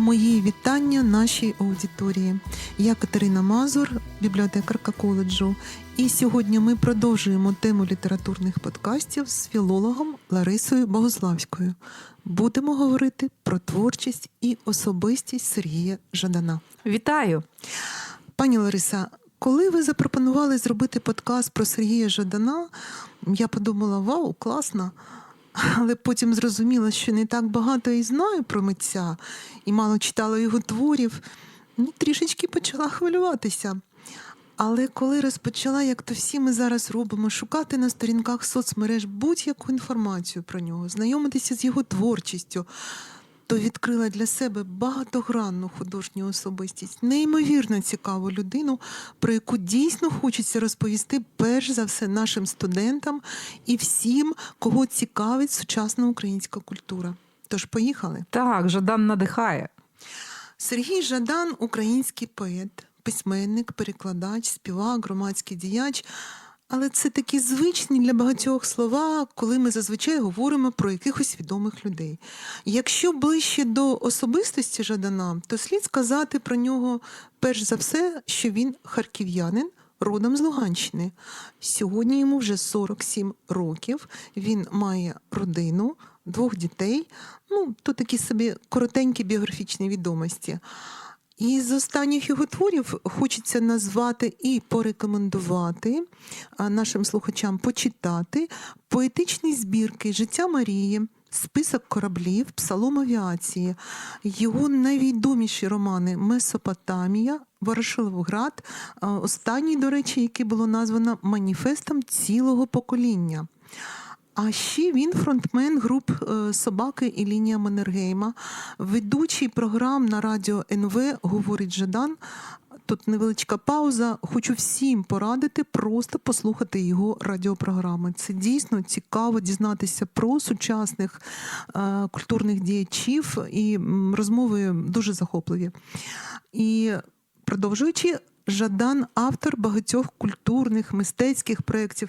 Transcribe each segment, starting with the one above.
Мої вітання нашій аудиторії. Я Катерина Мазур, бібліотекарка коледжу. І сьогодні ми продовжуємо тему літературних подкастів з філологом Ларисою Богославською. Будемо говорити про творчість і особистість Сергія Жадана. Вітаю! Пані Лариса, коли ви запропонували зробити подкаст про Сергія Жадана, я подумала: вау, класно! Але потім зрозуміла, що не так багато і знаю про митця, і мало читала його творів, ну, трішечки почала хвилюватися. Але коли розпочала, як то всі ми зараз робимо, шукати на сторінках соцмереж будь-яку інформацію про нього, знайомитися з його творчістю, то відкрила для себе багатогранну художню особистість, неймовірно цікаву людину, про яку дійсно хочеться розповісти перш за все нашим студентам і всім, кого цікавить сучасна українська культура. Тож поїхали. Так, Жадан надихає. Сергій Жадан український поет, письменник, перекладач, співак, громадський діяч. Але це такі звичні для багатьох слова, коли ми зазвичай говоримо про якихось відомих людей. Якщо ближче до особистості Жадана, то слід сказати про нього перш за все, що він харків'янин. Родом з Луганщини. Сьогодні йому вже 47 років. Він має родину, двох дітей. Ну, то такі собі коротенькі біографічні відомості. І з останніх його творів хочеться назвати і порекомендувати нашим слухачам почитати поетичні збірки Життя Марії. Список кораблів, псалом авіації, його найвідоміші романи Месопотамія, Ворошиловград, останній, до речі, який було названо маніфестом цілого покоління. А ще він фронтмен груп е, Собаки і лінія Маннергейма, ведучий програм на радіо НВ говорить Жадан. Тут невеличка пауза. Хочу всім порадити просто послухати його радіопрограми. Це дійсно цікаво дізнатися про сучасних е, культурних діячів, і розмови дуже захопливі. І продовжуючи, Жадан автор багатьох культурних, мистецьких проєктів.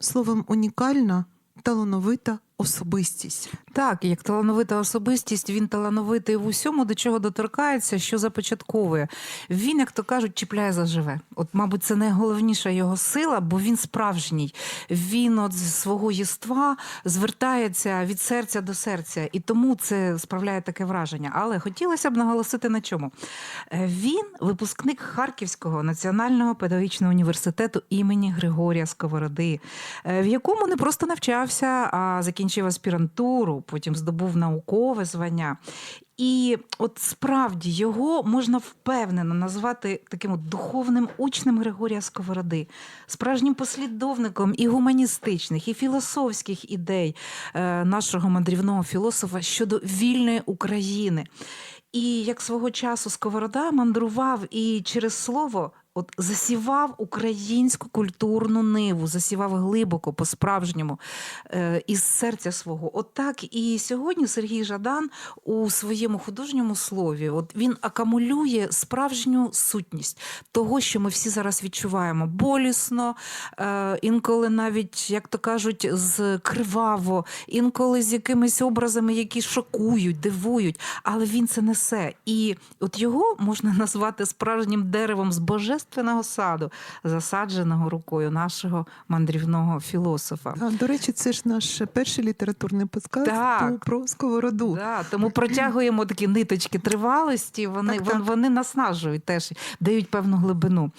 Словом, унікальна, талановита особистість. Так, як талановита особистість, він талановитий в усьому, до чого доторкається, що започатковує. Він, як то кажуть, чіпляє заживе. От, мабуть, це найголовніша його сила, бо він справжній. Він от з свого єства звертається від серця до серця, і тому це справляє таке враження. Але хотілося б наголосити на чому. Е, Він випускник Харківського національного педагогічного університету імені Григорія Сковороди, е, в якому не просто навчався, а закінчив аспірантуру, потім здобув наукове звання. І от справді його можна впевнено назвати таким от духовним учнем Григорія Сковороди, справжнім послідовником і гуманістичних, і філософських ідей е, нашого мандрівного філософа щодо вільної України. І як свого часу Сковорода мандрував і через слово от засівав українську культурну ниву, засівав глибоко, по-справжньому, е, із серця свого. От так і сьогодні Сергій Жадан у своєму художньому слові от він акумулює справжню сутність того, що ми всі зараз відчуваємо болісно, е, інколи навіть, як то кажуть, з криваво, інколи з якимись образами, які шокують, дивують, але він це несе. І от його можна назвати справжнім деревом з божественного саду, засадженого рукою нашого мандрівного філософа. А, до речі, це ж наш перший літературний подкаст Так. про сковороду. Да, тому протягуємо такі ниточки тривалості, вони, Так, так. вони наснажують теж, дають певну глибину.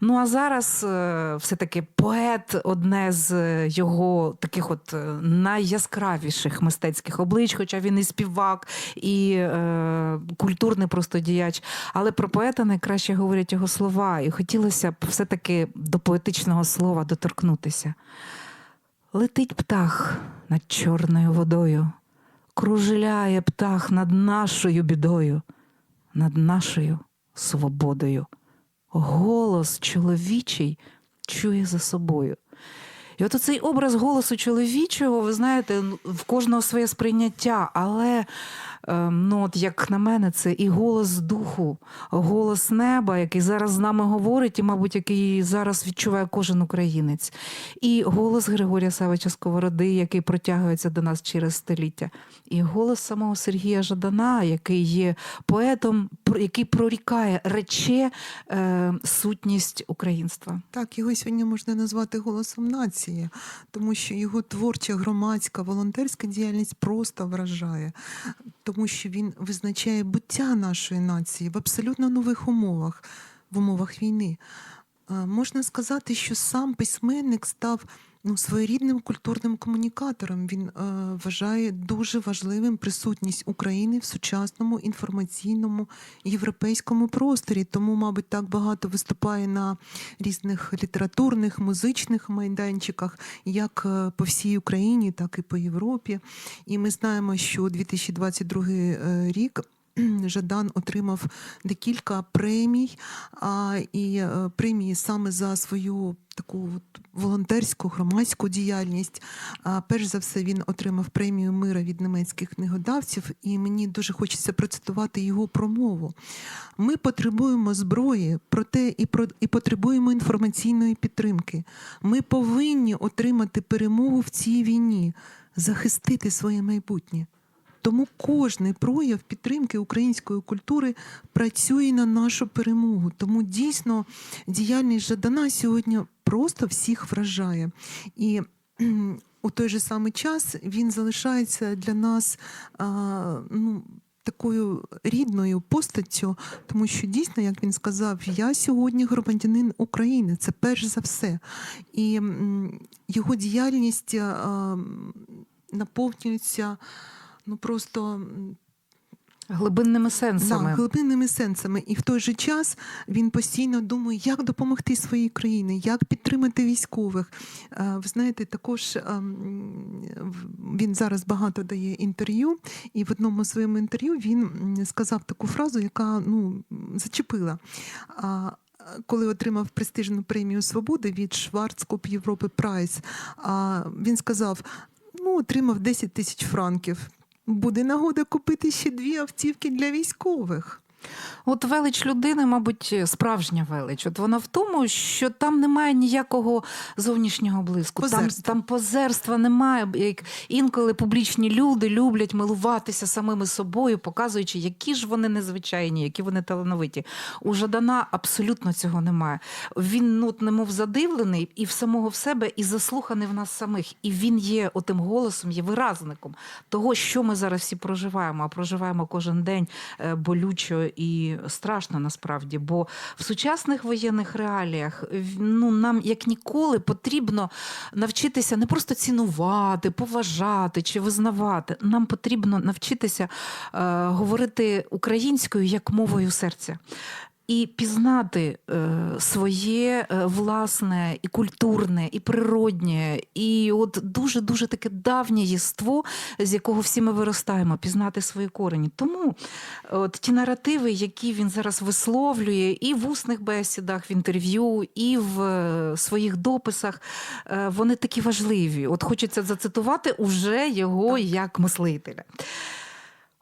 Ну а зараз е, все-таки поет одне з е, його таких от е, найяскравіших мистецьких облич, хоча він і співак, і е, культурний просто діяч. Але про поета найкраще говорять його слова. І хотілося б все-таки до поетичного слова доторкнутися. Летить птах над чорною водою, кружляє птах над нашою бідою, над нашою свободою. Голос чоловічий чує за собою. І от цей образ голосу чоловічого, ви знаєте, в кожного своє сприйняття, але ну, от як на мене, це і голос духу, голос неба, який зараз з нами говорить, і, мабуть, який зараз відчуває кожен українець, і голос Григорія Савича Сковороди, який протягується до нас через століття, і голос самого Сергія Жадана, який є поетом, який прорікає, рече е, сутність українства. Так, його сьогодні можна назвати голосом нації, тому що його творча, громадська, волонтерська діяльність просто вражає, тому що він визначає буття нашої нації в абсолютно нових умовах, в умовах війни. Е, Можна сказати, що сам письменник став ну, своєрідним культурним комунікатором. Він е, вважає дуже важливим присутність України в сучасному інформаційному європейському просторі. Тому, мабуть, так багато виступає на різних літературних, музичних майданчиках, як е, по всій Україні, так і по Європі. І ми знаємо, що 2022 е, рік. Жадан отримав декілька премій, а, і е, премії саме за свою таку волонтерську громадську діяльність. А, перш за все, він отримав премію мира від німецьких книгодавців, і мені дуже хочеться процитувати його промову. Ми потребуємо зброї, проте і про і потребуємо інформаційної підтримки. Ми повинні отримати перемогу в цій війні, захистити своє майбутнє. Тому кожний прояв підтримки української культури працює на нашу перемогу. Тому дійсно діяльність Жадана сьогодні просто всіх вражає. І у той же самий час він залишається для нас а, ну, такою рідною постаттю, тому що дійсно, як він сказав, я сьогодні громадянин України, це перш за все. І його діяльність наповнюється ну просто Глибинними да, сенсами. глибинними сенсами. І в той же час він постійно думає, як допомогти своїй країні, як підтримати військових. Е, Ви знаєте, також ем, він зараз багато дає інтерв'ю, і в одному своєму інтерв'ю він сказав таку фразу, яка ну, зачепила. Коли отримав престижну премію свободи від Шварцкоп Європи Прайс, він сказав: ну, отримав 10 тисяч франків. Буде нагода купити ще дві автівки для військових. От велич людини, мабуть, справжня велич. От вона в тому, що там немає ніякого зовнішнього блиску. Там, там позерства немає. Як інколи публічні люди люблять милуватися самими собою, показуючи, які ж вони незвичайні, які вони талановиті. У Жадана абсолютно цього немає. Він ну, немов задивлений і в самого в себе, і заслуханий в нас самих. І він є отим голосом, є виразником того, що ми зараз всі проживаємо, а проживаємо кожен день е, болючо і страшно насправді. Бо в сучасних воєнних реаліях ну, нам як ніколи потрібно навчитися не просто цінувати, поважати чи визнавати. Нам потрібно навчитися е, говорити українською як мовою серця. І пізнати е, своє е, власне і культурне, і природнє, і от дуже дуже таке давнє єство, з якого всі ми виростаємо, пізнати свої корені. Тому от ті наративи, які він зараз висловлює, і в усних бесідах, в інтерв'ю, і в е, своїх дописах, е, вони такі важливі. От хочеться зацитувати уже його як мислителя.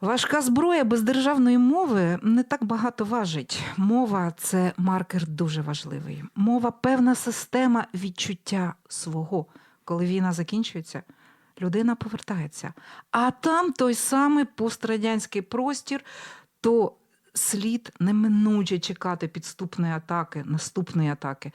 Важка зброя без державної мови не так багато важить. Мова це маркер дуже важливий. Мова певна система відчуття свого. Коли війна закінчується, людина повертається. А там той самий пострадянський простір, то слід неминуче чекати підступної атаки, наступної атаки.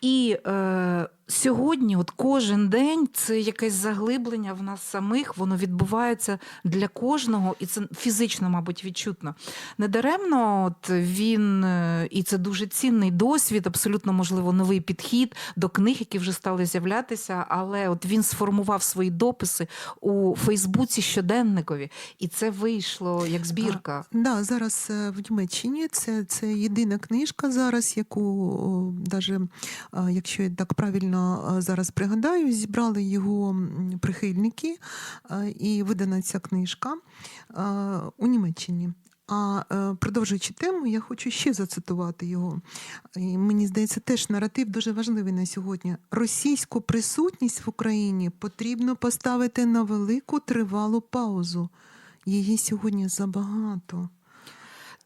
І е, сьогодні, от кожен день, це якесь заглиблення в нас самих, воно відбувається для кожного, і це фізично, мабуть, відчутно. Недаремно от він, е, і це дуже цінний досвід, абсолютно можливо новий підхід до книг, які вже стали з'являтися. Але от він сформував свої дописи у Фейсбуці щоденникові, і це вийшло як збірка. Да, зараз е, в Німеччині це, це єдина книжка зараз, яку а, якщо я так правильно а, зараз пригадаю, зібрали його прихильники, і видана ця книжка у Німеччині. А е, продовжуючи тему, я хочу ще зацитувати його. І мені здається, теж наратив дуже важливий на сьогодні. Російську присутність в Україні потрібно поставити на велику тривалу паузу. Її сьогодні забагато.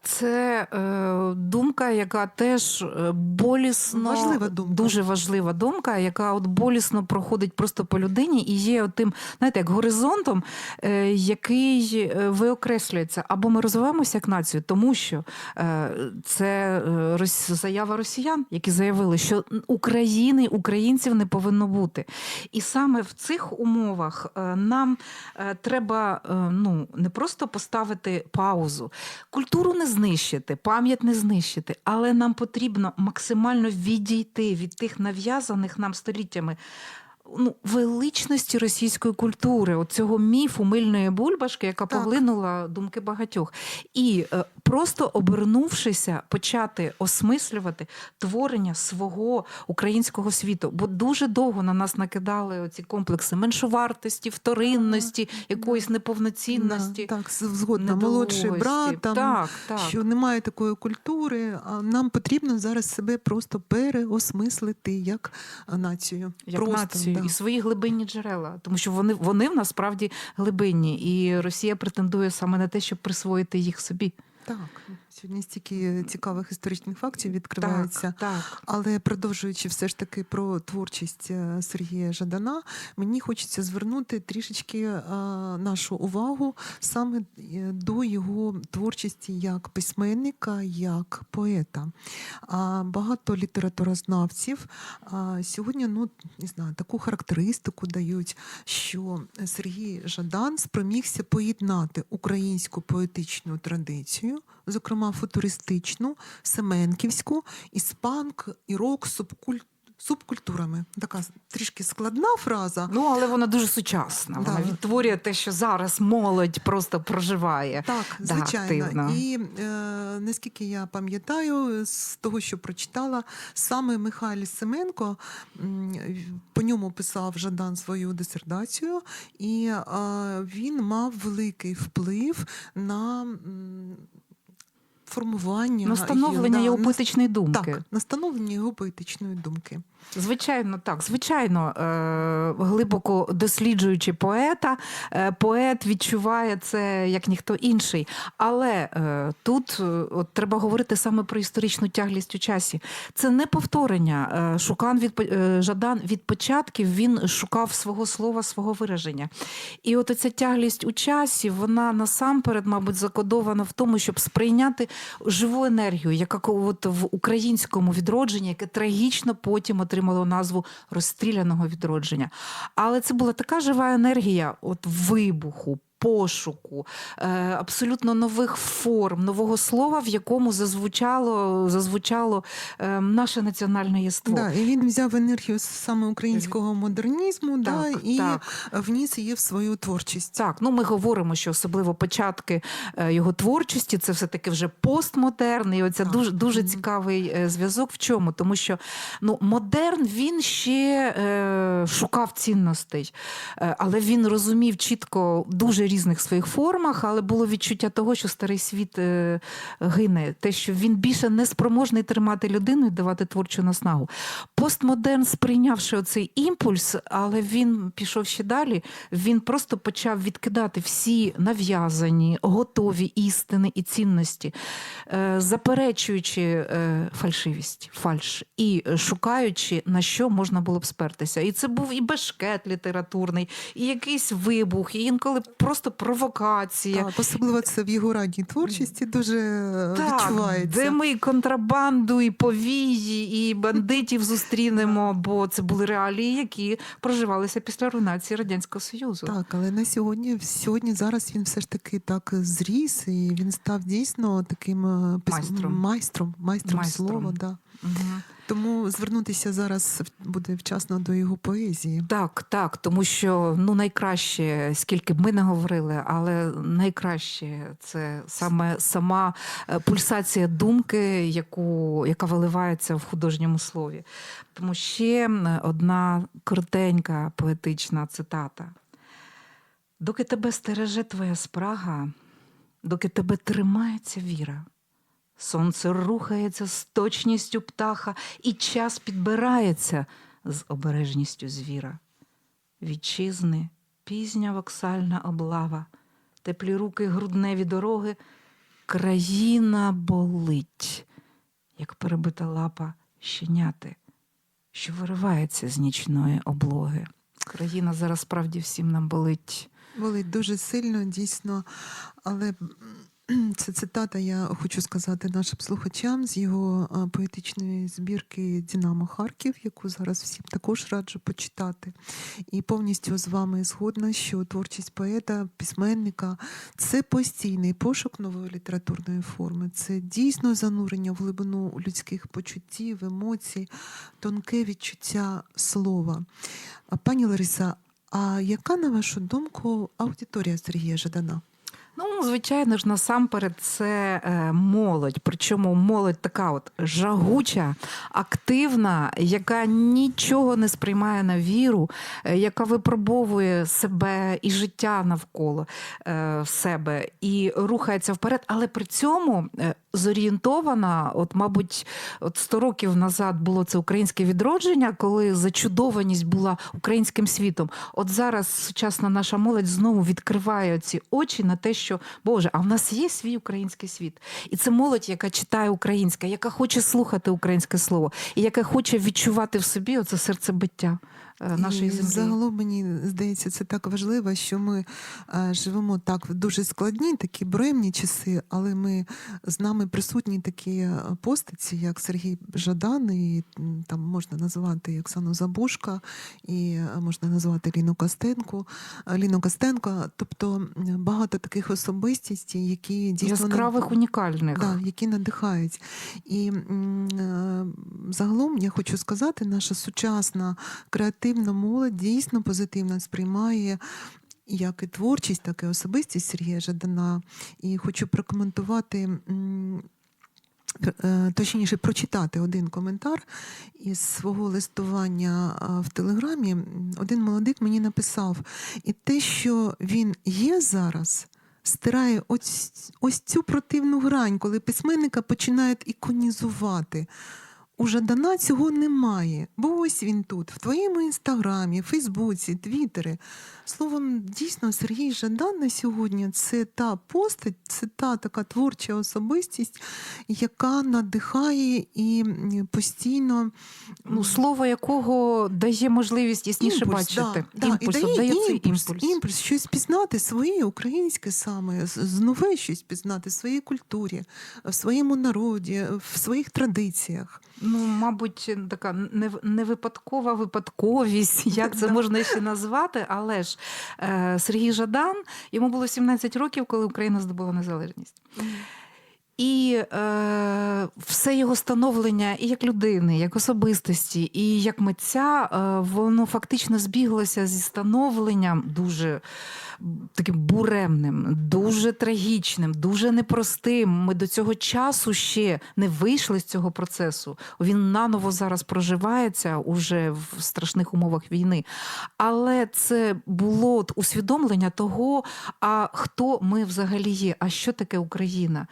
Це е, думка, яка теж е, болісно Важлива думка. дуже важлива думка, яка от болісно проходить просто по людині і є тим, знаєте, як горизонтом, е, який е, виокреслюється. Або ми розвиваємося як націю, тому що е, це е, рос- заява росіян, які заявили, що України, українців не повинно бути. І саме в цих умовах е, нам е, треба е, ну, не просто поставити паузу, культуру не знищити, пам'ять не знищити, але нам потрібно максимально відійти від тих нав'язаних нам століттями. Ну, величності російської культури, от цього міфу мильної бульбашки, яка Так. поглинула думки багатьох, і е, просто обернувшися, почати осмислювати творення свого українського світу. Бо дуже довго на нас накидали оці комплекси меншовартості, вторинності, якоїсь неповноцінності. Так, згодна. Молодший брат, там, так, так. що немає такої культури, а нам потрібно зараз себе просто переосмислити як націю. як просто, націю. І свої глибинні джерела, тому що вони, вони в нас справді глибинні, і Росія претендує саме на те, щоб присвоїти їх собі. Так, сьогодні стільки цікавих історичних фактів відкривається. Так, так. Але продовжуючи все ж таки про творчість е, Сергія Жадана, мені хочеться звернути трішечки е, нашу увагу саме е, до його творчості як письменника, як поета. Багато літературознавців сьогодні ну, не знаю, таку характеристику дають, що Сергій Жадан спромігся поєднати українську поетичну традицію, зокрема футуристичну, семенківську, іспанк і рок субкуль... субкультурами. Така трішки складна фраза. Ну, але вона дуже сучасна. Вона Да. відтворює те, що зараз молодь просто проживає. Так, Да, звичайно. активно. І е, наскільки я пам'ятаю, з того, що прочитала, саме Михайло Семенко по ньому писав Жадан свою дисертацію, і е, він мав великий вплив на. Формування настановлення його поетичної думки. Так, настановлення його поетичної думки. Звичайно, так. Звичайно, е- глибоко досліджуючи поета, е- поет відчуває це як ніхто інший. Але е- тут от, треба говорити саме про історичну тяглість у часі. Це не повторення. Шукан від Жадан від початків він шукав свого слова, свого вираження. І от ця тяглість у часі, вона насамперед, мабуть, закодована в тому, щоб сприйняти живу енергію, яка от в українському відродженні, яке трагічно потім отримало назву розстріляного відродження. Але це була така жива енергія от вибуху. Пошуку е, абсолютно нових форм, нового слова, в якому зазвучало, зазвучало е, наше національне єство. Да, і він взяв енергію саме українського модернізму да, і так. вніс її в свою творчість. Так, ну ми говоримо, що особливо початки е, його творчості це все таки вже постмодерн. І оця Так. дуже дуже цікавий зв'язок. В чому? Тому що ну модерн він ще е, шукав цінностей, але він розумів чітко дуже різних своїх формах, але було відчуття того, що старий світ е, гине, те, що він більше не спроможний тримати людину і давати творчу наснагу. Постмодерн, сприйнявши оцей імпульс, але він пішов ще далі. Він просто почав відкидати всі нав'язані, готові істини і цінності, е, заперечуючи е, фальшивість, фальш і шукаючи, на що можна було б спертися. І це був і бешкет літературний, і якийсь вибух, і інколи просто провокація. Так, особливо це в його ранній творчості дуже е, Так, відчувається. де ми і контрабанду, і повії, і бандитів зустрінемо, бо це були реалії, які проживалися після руйнації Радянського Союзу. Так, але на сьогодні, сьогодні зараз він все ж таки так зріс, і він став дійсно таким е, Майстром. майстром, майстром, Майстром. слова. Да. Мгм. Тому звернутися зараз буде вчасно до його поезії. Так, так, тому що ну найкраще, скільки б ми не говорили, але найкраще це саме сама е, пульсація думки, яку, яка виливається в художньому слові. Тому ще одна коротенька поетична цитата. Доки тебе стереже твоя спрага, доки тебе тримається віра, сонце рухається з точністю птаха, і час підбирається з обережністю звіра. Вітчизни, пізня воксальна облава, теплі руки, грудневі дороги. Країна болить, як перебита лапа щеняти, що виривається з нічної облоги. Країна зараз справді всім нам болить. Болить дуже сильно, дійсно. Але це цитата, я хочу сказати нашим слухачам з його поетичної збірки Дінамо Харків, яку зараз всім також раджу почитати. І повністю з вами згодна, що творчість поета, письменника це постійний пошук нової літературної форми. Це дійсно занурення в глибину людських почуттів, емоцій, тонке відчуття слова. Пані Лариса, а яка, на вашу думку, аудиторія Сергія Жадана? Ну, звичайно ж, насамперед, це е, молодь. Причому молодь така от жагуча, активна, яка нічого не сприймає на віру, е, яка випробовує себе і життя навколо е, себе і рухається вперед, але при цьому зорієнтована, от, мабуть, от 100 років назад було це українське відродження, коли зачудованість була українським світом. От зараз сучасна наша молодь знову відкриває ці очі на те, що Боже, а в нас є свій український світ. І це молодь, яка читає українське, яка хоче слухати українське слово, і яка хоче відчувати в собі оце серцебиття нашої землі. Загалом мені здається, це так важливо, що ми е, живемо так в дуже складні, такі буремні часи, але ми з нами присутні такі е, постаті, як Сергій Жадан, і там можна назвати Оксану Забушка, і е, можна назвати Ліну Костенко, е, Ліну Костенко, тобто багато таких особистостей, які дійсно над- Яскравих унікальних. Да, які надихають. І е, загалом я хочу сказати, наша сучасна креативна молодь дійсно позитивно сприймає. Як і творчість, так і особистість Сергія Жадана. І хочу прокоментувати, е, точніше, прочитати один коментар із свого листування в Телеграмі. Один молодик мені написав: і те, що він є зараз, стирає ось, ось цю противну грань, коли письменника починають іконізувати. У Жадана цього немає, бо ось він тут, в твоєму інстаграмі, Фейсбуці, Твіттері. Словом, дійсно, Сергій Жадан на сьогодні це та постать, це та така творча особистість, яка надихає і постійно Ну, слово якого дає можливість ясніше бачити. Да, імпульс, да, і дає дає цей імпульс, імпульс. імпульс, щось пізнати своє українське саме, нове щось пізнати в своїй культурі, в своєму народі, в своїх традиціях. Ну, мабуть, така нев- невипадкова випадковість, як це можна ще назвати. Але ж е, Сергій Жадан, йому було 17 років, коли Україна здобула незалежність. І е, все його становлення і як людини, як особистості, і як митця, е, воно фактично збіглося зі становленням дуже таким буремним, дуже трагічним, дуже непростим. Ми до цього часу ще не вийшли з цього процесу. Він наново зараз проживається уже в страшних умовах війни. Але це було усвідомлення того, а хто ми взагалі є, а що таке Україна.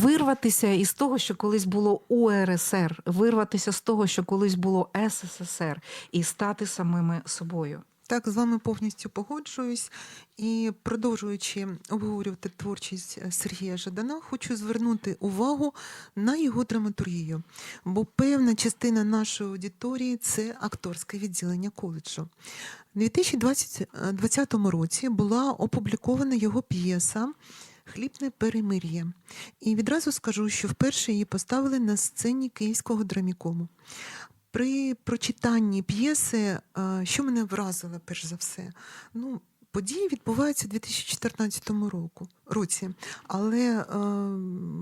Вирватися із того, що колись було УРСР, вирватися з того, що колись було СССР, і стати самими собою. Так, з вами повністю погоджуюсь. І продовжуючи обговорювати творчість е, Сергія Жадана, хочу звернути увагу на його драматургію. Бо певна частина нашої аудиторії це акторське відділення коледжу. У 2020 році була опублікована його п'єса Хлібне перемир'я. І відразу скажу, що вперше її поставили на сцені Київського драмікому. При прочитанні п'єси, е, що мене вразило перш за все, ну, події відбуваються у 2014 року, році, але е,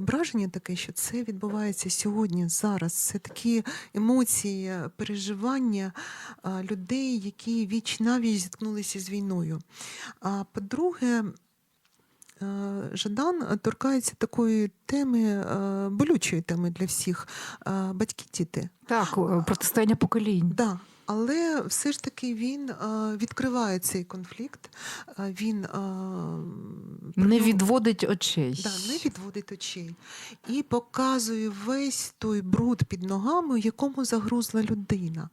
враження таке, що це відбувається сьогодні, зараз. Це такі емоції, переживання е, людей, які віч навіч зіткнулися з війною. А по-друге, Жадан торкається такої теми, е, болючої теми для всіх е, батьки-діти. Так, е, протистояння поколінь. Да. Але все ж таки він е, відкриває цей конфлікт, е, він е, Не відводить очей. Да, не відводить очей і показує весь той бруд під ногами, в якому загрузла людина.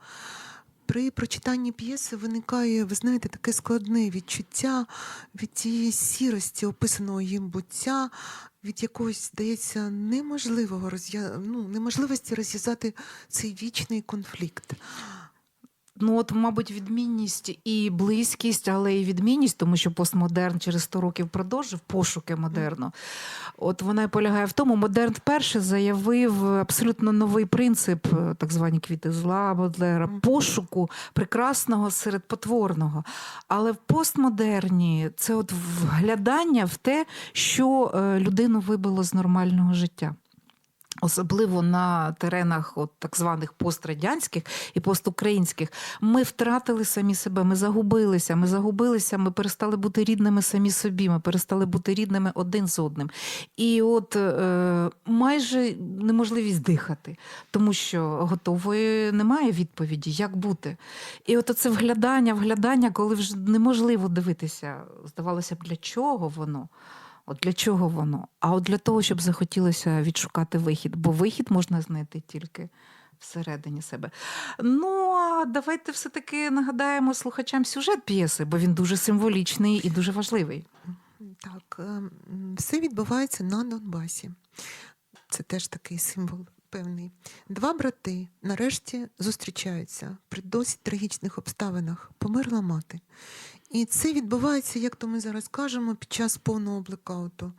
При прочитанні п'єси виникає, ви знаєте, таке складне відчуття від тієї сірості, описаного їм буття, від якогось, здається, неможливого роз'я... ну, неможливості розв'язати цей вічний конфлікт. Ну, от, мабуть, відмінність і близькість, але і відмінність, тому що постмодерн через 100 років продовжив пошуки модерну. От вона і полягає в тому, модерн вперше заявив абсолютно новий принцип, е, так звані квіти зла Бодлера, пошуку прекрасного серед потворного. Але в постмодерні це от вглядання в те, що е, людину вибило з нормального життя. Особливо на теренах от так званих пострадянських і постукраїнських, ми втратили самі себе, ми загубилися. Ми загубилися, ми перестали бути рідними самі собі, ми перестали бути рідними один з одним. І от е, майже неможливість дихати, тому що готової немає відповіді, як бути. І от це вглядання, вглядання, коли вже неможливо дивитися, здавалося б, для чого воно. От для чого воно? А от для того, щоб захотілося відшукати вихід, бо вихід можна знайти тільки всередині себе. Ну, а давайте все-таки нагадаємо слухачам сюжет п'єси, бо він дуже символічний і дуже важливий. Так, ем, все відбувається на Донбасі. Це теж такий символ певний. Два брати нарешті зустрічаються при досить трагічних обставинах. Померла мати. І це відбувається, як то ми зараз кажемо, під час повного блекауту.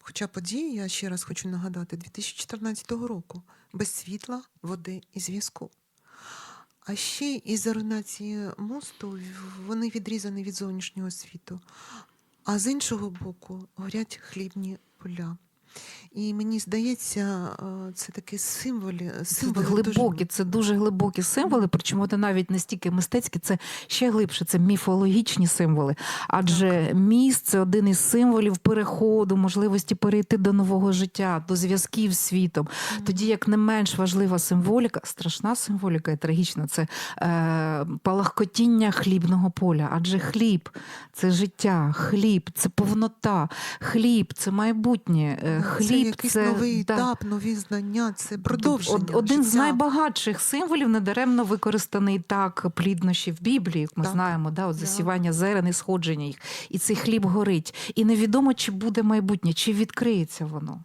Хоча події, я ще раз хочу нагадати, 2014 року без світла, води і зв'язку. А ще із-за мосту вони відрізані від зовнішнього світу. А з іншого боку горять хлібні поля. І мені здається, е, це такі символі, Це глибокі, дуже... це дуже глибокі символи, причому вони навіть не стільки мистецькі, це ще глибше, це міфологічні символи. Адже міст це один із символів переходу, можливості перейти до нового життя, до зв'язків з світом. Тоді як не менш важлива символіка, страшна символіка і трагічна це е, палахкотіння хлібного поля. Адже хліб це життя, хліб це повнота, хліб це майбутнє, е, це якийсь це новий да, етап, нові знання, це продовження. Од- Один з найбагатших символів недаремно використаний так пліднощі в Біблії, як ми Так. знаємо, да, от Да. засівання зерен і сходження їх. І цей хліб горить. І невідомо, чи буде майбутнє, чи відкриється воно.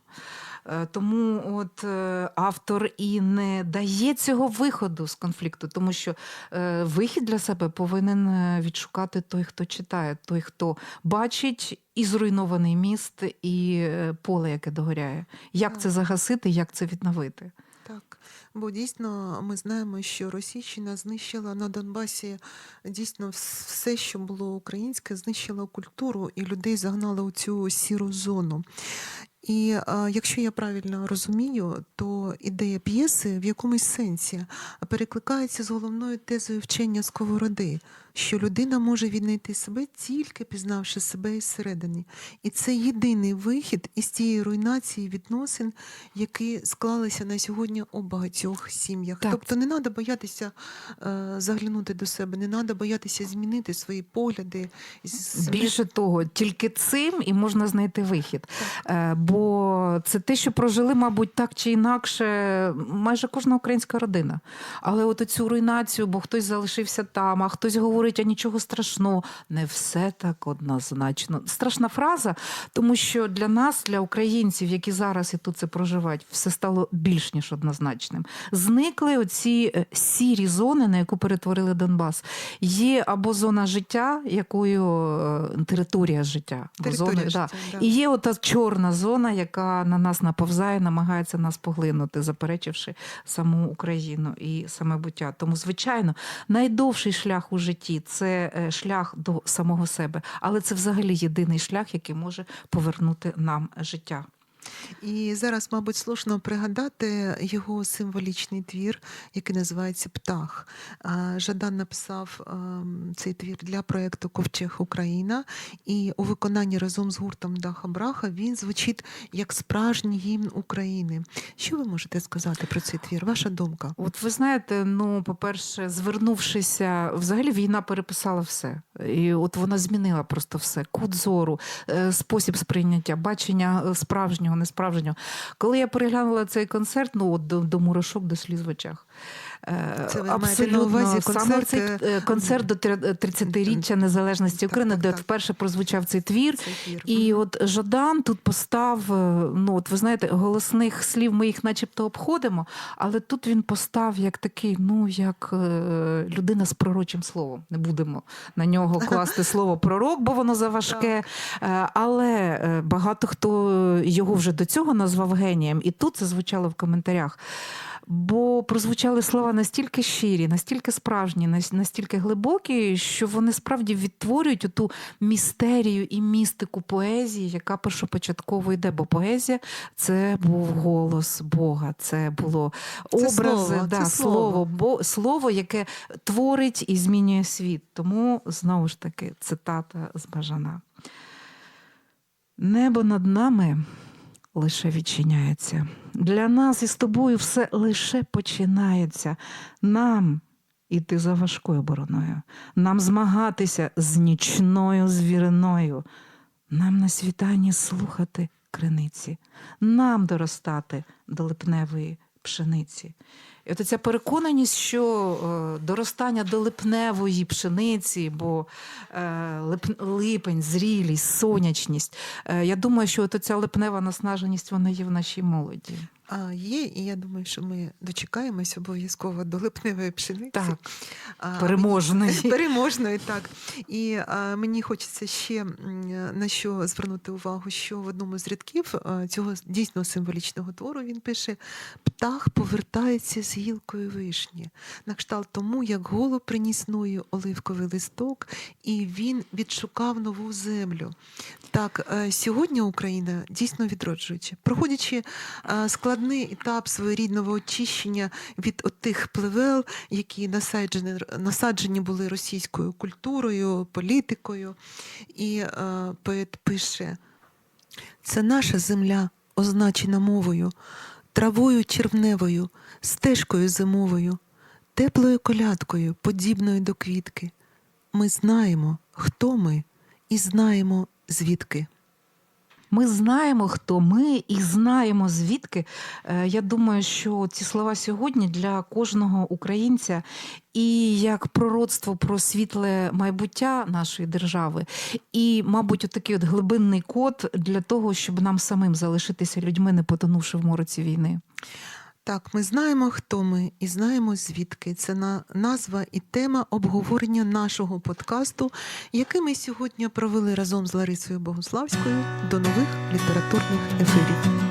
Е, Тому от е, автор і не дає цього виходу з конфлікту, тому що е, вихід для себе повинен відшукати той, хто читає, той, хто бачить і зруйнований міст, і поле, яке догоряє. Як це загасити, як це відновити? Так, бо дійсно ми знаємо, що Російщина знищила на Донбасі дійсно все, що було українське, знищила культуру і людей загнала у цю сіру зону. І якщо я правильно розумію, то ідея п'єси в якомусь сенсі перекликається з головною тезою вчення сковороди, що людина може віднайти себе тільки пізнавши себе із середини. І це єдиний вихід із тієї руйнації відносин, які склалися на сьогодні у багатьох сім'ях. Так. Тобто не треба боятися е, заглянути до себе, не треба боятися змінити свої погляди. Більше того, тільки цим і можна знайти вихід. Е, Бо це те, що прожили, мабуть, так чи інакше, майже кожна українська родина. Але от цю руйнацію, бо хтось залишився там, а хтось говорить, а нічого страшного. Не все так однозначно. Страшна фраза, тому що для нас, для українців, які зараз і тут це проживають, все стало більш ніж однозначним. Зникли оці е, сірі зони, на яку перетворили Донбас. Є або зона життя, якою е, територія життя, Територія зони- життя, да. да. і є ота чорна зона, яка на нас наповзає, намагається нас поглинути, заперечивши саму Україну і саме буття. Тому, звичайно, найдовший шлях у житті це е, шлях до самого себе, але це взагалі єдиний шлях, який може повернути нам життя. І зараз, мабуть, слушно пригадати його символічний твір, який називається Птах. Жадан написав ем, цей твір для проєкту Ковчег Україна, і у виконанні разом з гуртом Даха Браха він звучить як справжній гімн України. Що ви можете сказати про цей твір? Ваша думка? От ви знаєте, ну, по-перше, звернувшися, взагалі війна переписала все. І от вона змінила просто все: кут зору, е, спосіб сприйняття, бачення е, справжнього, несправжнього. Коли я переглянула цей концерт, ну от до, до мурашок, до сліз в очах. Е, Це ви на увазі Саме концерт, цей е, е, концерт до тр- 30-річчя незалежності України, так, де так. вперше прозвучав цей твір. Цей твір. І от Жадан тут постав, ну от ви знаєте, голосних слів ми їх начебто обходимо, але тут він постав як такий, ну як людина з пророчим словом. Не будемо на нього класти слово пророк, бо воно заважке. Е, Але багато хто його вже до цього назвав генієм, і тут це звучало в коментарях. Бо прозвучали слова настільки щирі, настільки справжні, настільки глибокі, що вони справді відтворюють ту містерію і містику поезії, яка першопочатково йде. Бо поезія це був голос Бога, це було Це образи, слово, да, це слово, слово. бо слово, яке творить і змінює світ. Тому знову ж таки цитата з Бажана. Небо над нами лише відчиняється. Для нас із тобою все лише починається. Нам іти за важкою бороною, нам змагатися з нічною звіриною, нам на світанні слухати криниці, нам доростати до липневої пшениці. І от ця переконаність, що е, доростання до липневої пшениці, бо е, лип, липень, зрілість, сонячність. Е, я думаю, що от ця липнева наснаженість вона є в нашій молоді. А, є, і я думаю, що ми дочекаємось обов'язково до липневої пшениці. Так, А. Переможної, так. І а, мені хочеться ще на що звернути увагу, що в одному з рядків цього дійсно символічного твору він пише: птах повертається з гілкою вишні, на кшталт тому, як голуб приніс ною оливковий листок, і він відшукав нову землю. Так, е, сьогодні Україна дійсно відроджується, проходячи е, складний етап своєрідного очищення від отих плевел, які насаджені, насаджені були російською культурою, політикою. І е, поет пише: це наша земля, означена мовою, травою червневою, стежкою зимовою, теплою колядкою, подібною до квітки. Ми знаємо, хто ми, і знаємо, звідки. Ми знаємо, хто ми, і знаємо звідки. Е, Я думаю, що ці слова сьогодні для кожного українця і як пророцтво про світле майбуття нашої держави, і, мабуть, отакий от глибинний код для того, щоб нам самим залишитися людьми, не потонувши в мороці війни. Так, ми знаємо, хто ми, і знаємо звідки. Це на назва і тема обговорення нашого подкасту, який ми сьогодні провели разом з Ларисою Богуславською до нових літературних ефірів.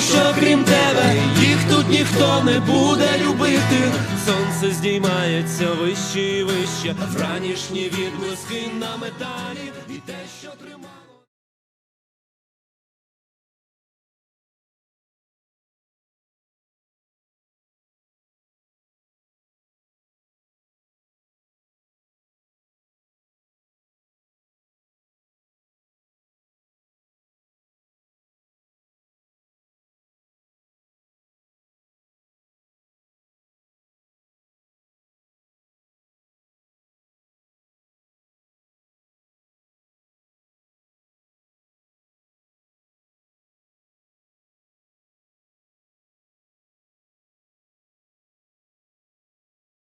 що крім тебе їх тут ніхто не буде любити. Сонце здіймається вище і вище, вранішні відблиски на металі, і те, що тримає.